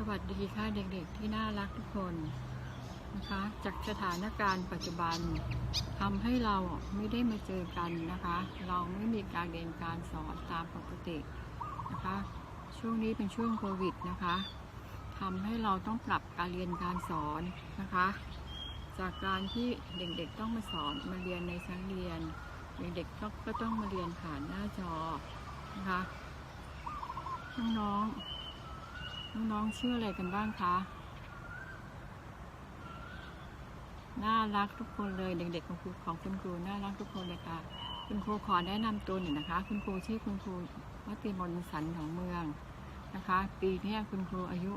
สวัสดีค่ะเด็กๆที่น่ารักทุกคนนะคะจากสถานการณ์ปัจจุบันทำให้เราไม่ได้มาเจอกันนะคะ เราไม่มีการเรียนการสอนตามปกตินะคะ ช่วงนี้เป็นช่วงโควิดนะคะทำให้เราต้องปรับการเรียนการสอนนะคะ จากการที่เด็กๆต้องมาสอนมาเรียนในชั้นเรียน เด็กๆก็ก็ต้องมาเรียนผ่านหน้าจอนะคะน้องๆ น้องๆชื่ออะไรกันบ้างคะ น่ารักทุกคนเลย เด็กๆของครูของคุณครูน่ารักทุกคนเลยค่ะ คุณครูขอแนะนำตัวหน่อยนะคะ คุณครูชื่อคุณครูวัติมนสันของเมืองนะคะ ปีนี้คุณครูอายุ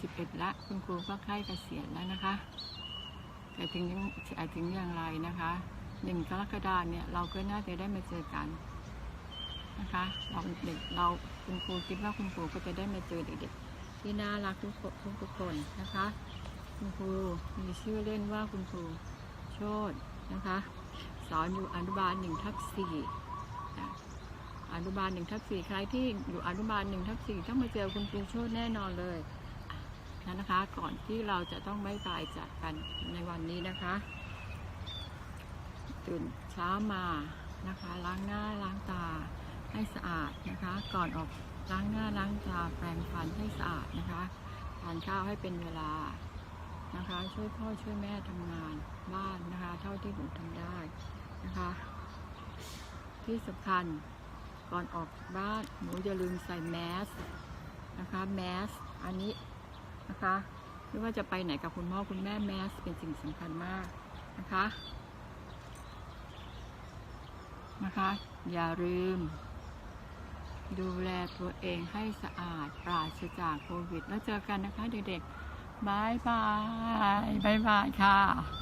11 ละ คุณครูก็ใกล้เกษียณแล้วนะคะ แต่ถึงยังถึงอย่างไรนะคะหนึ่งกรกฎาเนี่ยเราก็น่าจะได้มาเจอกัน นะคะเราเด็กเราคุณครูคิดว่าคุณครูก็จะได้มาเจอเด็กๆที่น่ารักทุกคนทุกคนนะคะ คุณครูมีชื่อเล่นว่าคุณครูโชตนะคะ สอนอยู่อนุบาลหนึ่งทับสี่อนุบาลหนึ่งทับสี่ใครที่อยู่อนุบาลหนึ่งทับสี่ต้องมาเจอคุณครูโชตแน่นอนเลยอะนะคะ ก่อนที่เราจะต้องไม่ตายจากกันในวันนี้นะคะตื่นเช้ามานะคะ ล้างหน้าล้างตา ให้สะอาดนะคะ ก่อนออกล้างหน้าล้างตาแปรงฟันให้สะอาดนะคะทานข้าวให้เป็นเวลานะคะ ช่วยพ่อช่วยแม่ทำงานบ้านนะคะ เท่าที่หนูทำได้นะคะ ที่สำคัญก่อนออกจากบ้านหนูอย่าลืมใส่แมสนะคะแมสอันนี้นะคะไม่ว่าจะไปไหนกับคุณพ่อคุณแม่แมสเป็นสิ่งสำคัญมากนะคะนะคะ อย่าลืม ดูแลตัวเองให้สะอาดปราศจากโควิด แล้วเจอกันนะคะเด็กๆบายบายบายบายค่ะ